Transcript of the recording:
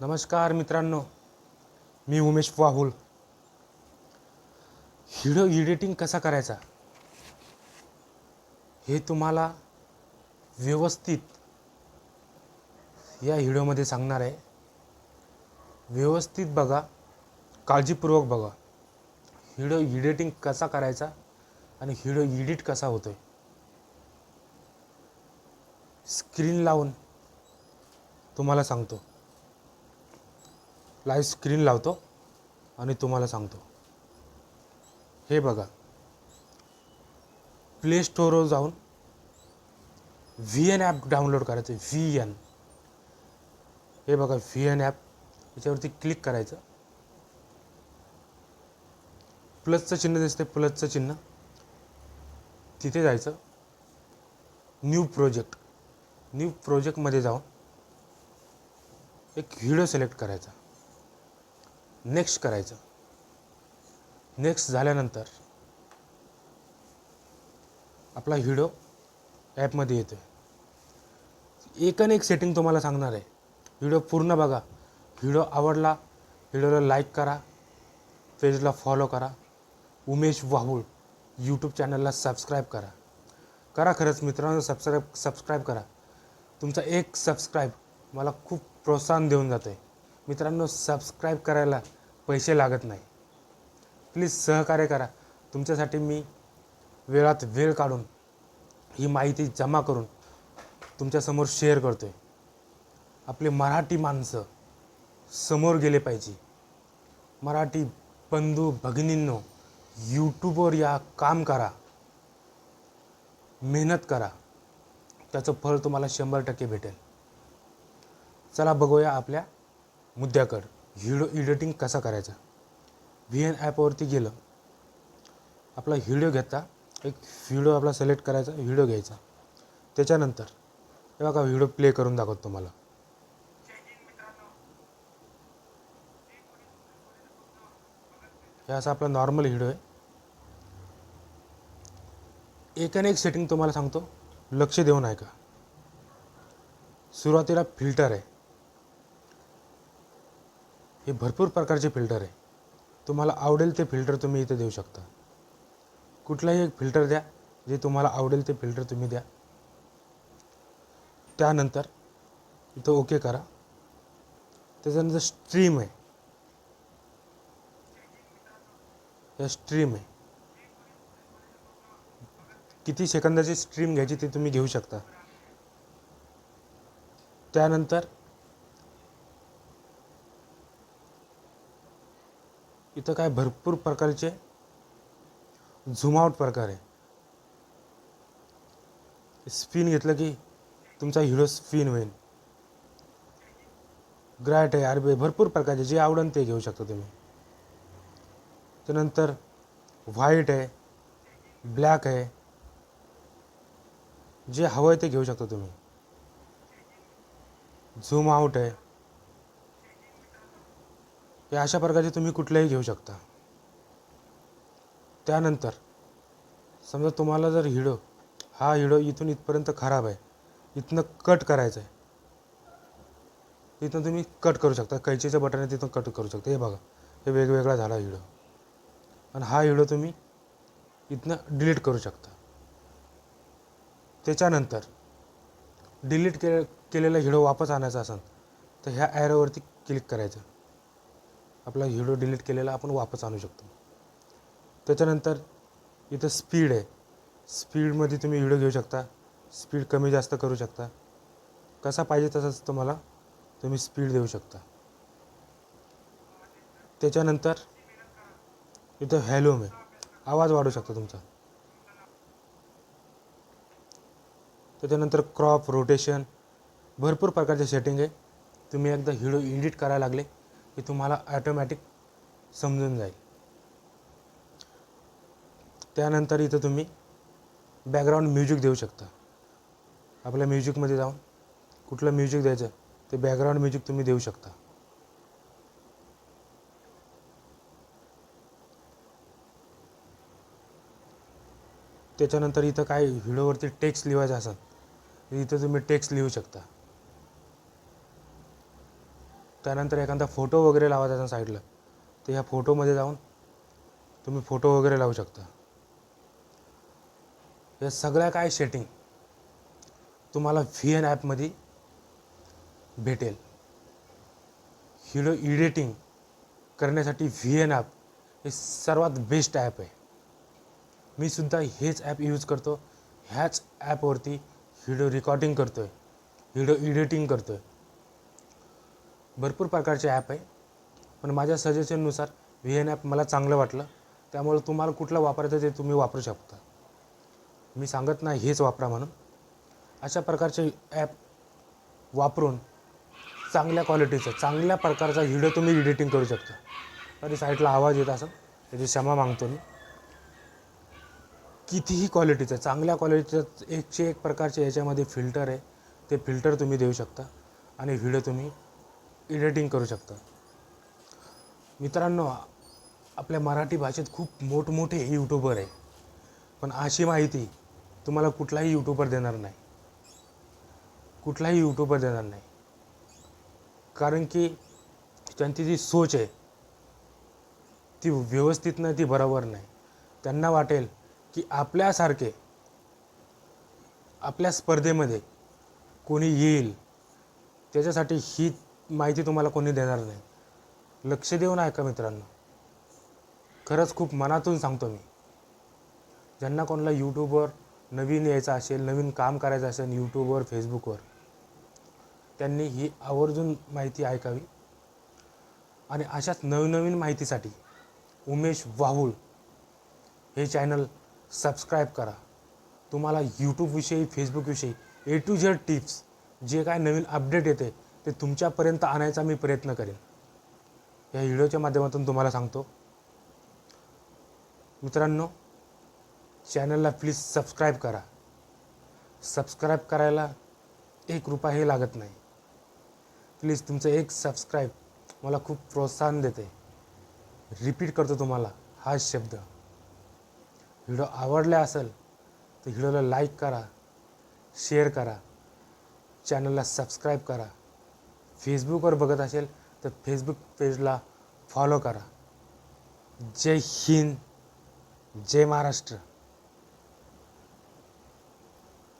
नमस्कार मित्रांनो मी उमेश वाहुल. व्हिडिओ एडिटिंग कसा करायचा? हे तुम्हाला व्यवस्थित या व्हिडिओमध्ये सांगणार आहे. व्यवस्थित बघा काळजीपूर्वक बघा. व्हिडिओ एडिटिंग कसा करायचा आणि व्हिडिओ एडिट कसा होतोय? स्क्रीन लावून तुम्हाला सांगतो. लाईव्ह स्क्रीन लावतो आणि तुम्हाला सांगतो. हे बघा. प्ले स्टोरवर जाऊन व्ही एन ॲप डाउनलोड करायचं. व्ही एन हे बघा व्ही एन ॲप याच्यावरती क्लिक करायचं. प्लसचं चिन्ह दिसते प्लसचं चिन्ह. तिथे जायचं. न्यू प्रोजेक्ट न्यू प्रोजेक्टमध्ये जाऊन एक व्हिडिओ सिलेक्ट करायचा. नेक्स्ट करायचं. नेक्स्ट झाल्यानंतर आपला व्हिडिओ ॲपमध्ये येतो आहे एक आणि एक सेटिंग तुम्हाला सांगणार आहे. व्हिडिओ पूर्ण बघा. व्हिडिओ आवडला व्हिडिओला लाईक करा पेजला फॉलो करा. उमेश वाहुळ यूट्यूब चॅनलला सबस्क्राईब करा. करा खरंच मित्रांनो सबस्क्राईब सबस्क्राईब करा. तुमचा एक सबस्क्राईब मला खूप प्रोत्साहन देऊन जातं आहे मित्रांनो सबस्क्राईब करायला पैसे लागत नाही. प्लीज सहकार्य करा. तुमच्यासाठी मी वेळात वेळ काढून ही माहिती जमा करून तुमच्यासमोर शेअर करतो आहे आपले मराठी माणसं समोर गेले पाहिजे. मराठी बंधू भगिनींनो यूट्यूबवर या काम करा. मेहनत करा. त्याचं फळ तुम्हाला शंभर टक्के भेटेल. चला बघूया आपल्या मुद्द्याकडं व्हिडिओ एडिटिंग कसा करायचा? व्ही एन ॲपवरती गेलं. आपला व्हिडिओ घेता एक व्हिडिओ आपला सिलेक्ट करायचा व्हिडिओ घ्यायचा. त्याच्यानंतर हे बघा व्हिडिओ प्ले करून दाखवतो तुम्हाला. हे असा आपला नॉर्मल व्हिडिओ आहे. एक आणि एक सेटिंग तुम्हाला सांगतो. लक्ष देऊन ऐका. सुरुवातीला फिल्टर आहे. हे भरपूर प्रकारचे फिल्टर आहे. तुम्हाला आवडेल ते फिल्टर तुम्ही इथे देऊ शकता. कुठलाही एक फिल्टर द्या जे तुम्हाला आवडेल ते फिल्टर तुम्ही द्या. त्यानंतर इथं ओके करा. त्याच्यानंतर स्ट्रीम आहे. या स्ट्रीम आहे. किती सेकंदाची स्ट्रीम घ्यायची ते तुम्ही घेऊ शकता. त्यानंतर इथं काय भरपूर प्रकारचे झुमआउट प्रकार आहे. स्पिन घेतलं की तुमचा हिरो स्पिन होईल. ग्रॅट आहे आरबी भरपूर प्रकारचे जे आवडेल ते घेऊ शकता तुम्ही. त्यानंतर व्हाईट आहे ब्लॅक आहे. जे हवं आहे ते घेऊ शकता तुम्ही. झूम आउट आहे. हे अशा प्रकारचे तुम्ही कुठल्याही घेऊ शकता. त्यानंतर समजा तुम्हाला जर हिडो हा हिडो इथून इथपर्यंत खराब आहे. इथनं कट करायचं आहे इथून तुम्ही कट करू शकता. कैचीचं बटन आहे तिथून कट करू शकता. हे बघा हे वेगवेगळा झाला हिडो. आणि हा हिडो तुम्ही इथनं डिलीट करू शकता. त्याच्यानंतर डिलीट के केलेला हिडो वापस आणायचा असेल तर ह्या ॲरोवरती क्लिक करायचं. आपला व्हिडिओ डिलीट केलेला आपण वापस आणू शकतो. त्याच्यानंतर इथं स्पीड आहे. स्पीडमध्ये तुम्ही व्हिडिओ घेऊ शकता. स्पीड कमी जास्त करू शकता. कसा पाहिजे तसाच तुम्हाला तुम्ही स्पीड देऊ शकता. त्याच्यानंतर इथं व्हॅल्यूम आहे आवाज वाढू शकतो तुमचा. त्याच्यानंतर क्रॉप रोटेशन भरपूर प्रकारचे सेटिंग आहे. तुम्ही एकदा व्हिडिओ एडिट करायला लागले. की तुम्हाला ॲटोमॅटिक समजून जाईल. त्यानंतर इथं तुम्ही बॅकग्राऊंड म्युझिक देऊ शकता. आपल्या म्युझिकमध्ये जाऊन कुठलं म्युझिक द्यायचं ते बॅकग्राऊंड म्युझिक तुम्ही देऊ शकता. त्याच्यानंतर इथं काय व्हिडिओवरती टेक्स्ट लिहायचं असेल इथं तुम्ही टेक्स्ट लिहू शकता. त्यानंतर एखादा फोटो वगैरे लावायचा त्याच्या साईडला. तर ह्या फोटोमध्ये जाऊन तुम्ही फोटो वगैरे लावू शकता. या सगळ्या काय सेटिंग तुम्हाला व्ही एन ॲपमध्ये भेटेल. हिडो इडिटिंग करण्यासाठी व्ही एन ॲप हे सर्वात बेस्ट ॲप आहे. मी सुद्धा हेच ॲप यूज करतो. ह्याच ॲपवरती व्हिडिओ रेकॉर्डिंग करतो आहे व्हिडिओ एडिटिंग करतो आहे भरपूर प्रकारचे ॲप आहे. पण माझ्या सजेशननुसार व्ही एन ॲप मला चांगलं वाटलं. त्यामुळे तुम्हाला कुठलं वापरायचं ते तुम्ही वापरू शकता. मी सांगत नाही हेच वापरा म्हणून. अशा प्रकारचे ॲप वापरून चांगल्या क्वालिटीचं चांगल्या प्रकारचा व्हिडिओ तुम्ही एडिटिंग करू शकता. तरी साईडला आवाज येत असेल त्याची क्षमा मागतो मी. कितीही क्वालिटीचं चांगल्या क्वालिटीचं एकशे एक प्रकारचे याच्यामध्ये फिल्टर आहे. ते फिल्टर तुम्ही देऊ शकता. आणि व्हिडिओ तुम्ही एडिटिंग करू शकता. मित्रांनो आपल्या मराठी भाषेत खूप मोठमोठे यूट्यूबर आहे पण अशी माहिती तुम्हाला कुठलाही यूट्यूबर देणार नाही. कुठलाही यूट्यूबर देणार नाही. कारण की त्यांची जी सोच आहे ती व्यवस्थित नाही ती बरोबर नाही. त्यांना वाटेल की आपल्यासारखे आपल्या स्पर्धेमध्ये कोणी येईल त्याच्यासाठी ही माहिती तुम्हाला कोणी देणार नाही. लक्ष देऊन ऐका मित्रांनो. खरंच खूप मनातून सांगतो मी. ज्यांना कोणाला यूट्यूबवर नवीन यायचं असेल नवीन काम करायचं असेल यूट्यूबवर फेसबुकवर त्यांनी ही आवर्जून माहिती ऐकावी. आणि अशाच नवनवीन माहितीसाठी उमेश वाहुळ हे चॅनल सबस्क्राईब करा. तुम्हाला यूट्यूबविषयी फेसबुकविषयी ए टू झेड टिप्स जे काय नवीन अपडेट येते ते तुमच्यापर्यंत आणायचा मी प्रयत्न करेन. या व्हिडिओच्या माध्यमातून तुम्हाला सांगतो. मित्रांनो चॅनलला प्लीज सबस्क्राईब करा. सबस्क्राईब करायला एक रुपयाही लागत नाही. प्लीज तुमचं एक सबस्क्राईब मला खूप प्रोत्साहन देते. रिपीट करतो तुम्हाला हा शब्द. व्हिडिओ आवडला असेल तर व्हिडिओला लाईक करा शेअर करा चॅनलला सबस्क्राईब करा. फेसबुकवर बघत असेल तर फेसबुक पेजला फॉलो करा. जय हिंद जय महाराष्ट्र.